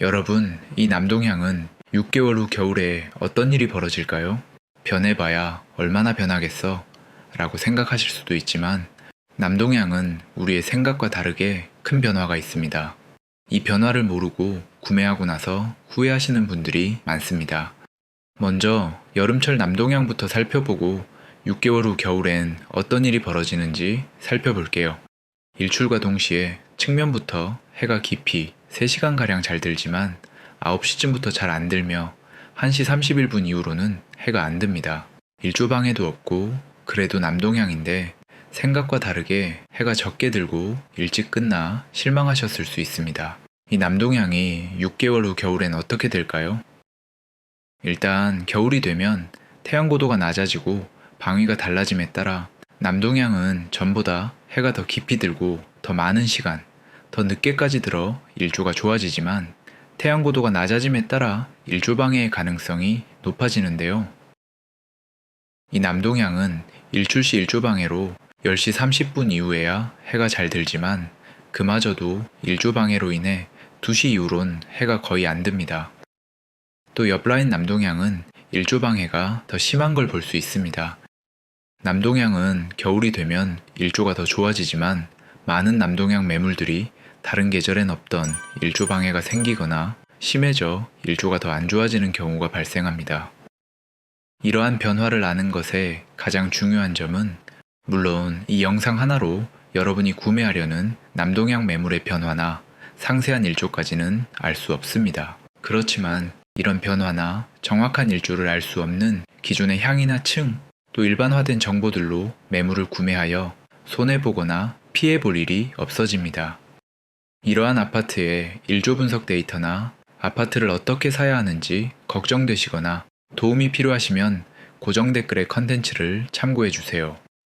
여러분, 이 남동향은 6개월 후 겨울에 어떤 일이 벌어질까요? 변해봐야 얼마나 변하겠어? 라고 생각하실 수도 있지만, 남동향은 우리의 생각과 다르게 큰 변화가 있습니다. 이 변화를 모르고 구매하고 나서 후회하시는 분들이 많습니다. 먼저 여름철 남동향부터 살펴보고 6개월 후 겨울엔 어떤 일이 벌어지는지 살펴볼게요. 일출과 동시에 측면부터 해가 깊이 3시간가량 잘 들지만 9시쯤부터 잘 안 들며 1시 31분 이후로는 해가 안 듭니다. 일조방해도 없고 그래도 남동향인데 생각과 다르게 해가 적게 들고 일찍 끝나 실망하셨을 수 있습니다. 이 남동향이 6개월 후 겨울엔 어떻게 될까요? 일단 겨울이 되면 태양 고도가 낮아지고 방위가 달라짐에 따라 남동향은 전보다 해가 더 깊이 들고 더 많은 시간, 더 늦게까지 들어 일조가 좋아지지만 태양 고도가 낮아짐에 따라 일조 방해의 가능성이 높아지는데요. 이 남동향은 일출 시 일조 방해로 10시 30분 이후에야 해가 잘 들지만 그마저도 일조 방해로 인해 2시 이후론 해가 거의 안 듭니다. 또 옆라인 남동향은 일조 방해가 더 심한 걸 볼 수 있습니다. 남동향은 겨울이 되면 일조가 더 좋아지지만 많은 남동향 매물들이 다른 계절엔 없던 일조 방해가 생기거나 심해져 일조가 더 안 좋아지는 경우가 발생합니다. 이러한 변화를 아는 것의 가장 중요한 점은 물론 이 영상 하나로 여러분이 구매하려는 남동향 매물의 변화나 상세한 일조까지는 알 수 없습니다. 그렇지만 이런 변화나 정확한 일조를 알 수 없는 기존의 향이나 층, 또 일반화된 정보들로 매물을 구매하여 손해보거나 피해볼 일이 없어집니다. 이러한 아파트의 일조 분석 데이터나 아파트를 어떻게 사야 하는지 걱정되시거나 도움이 필요하시면 고정 댓글의 컨텐츠를 참고해 주세요.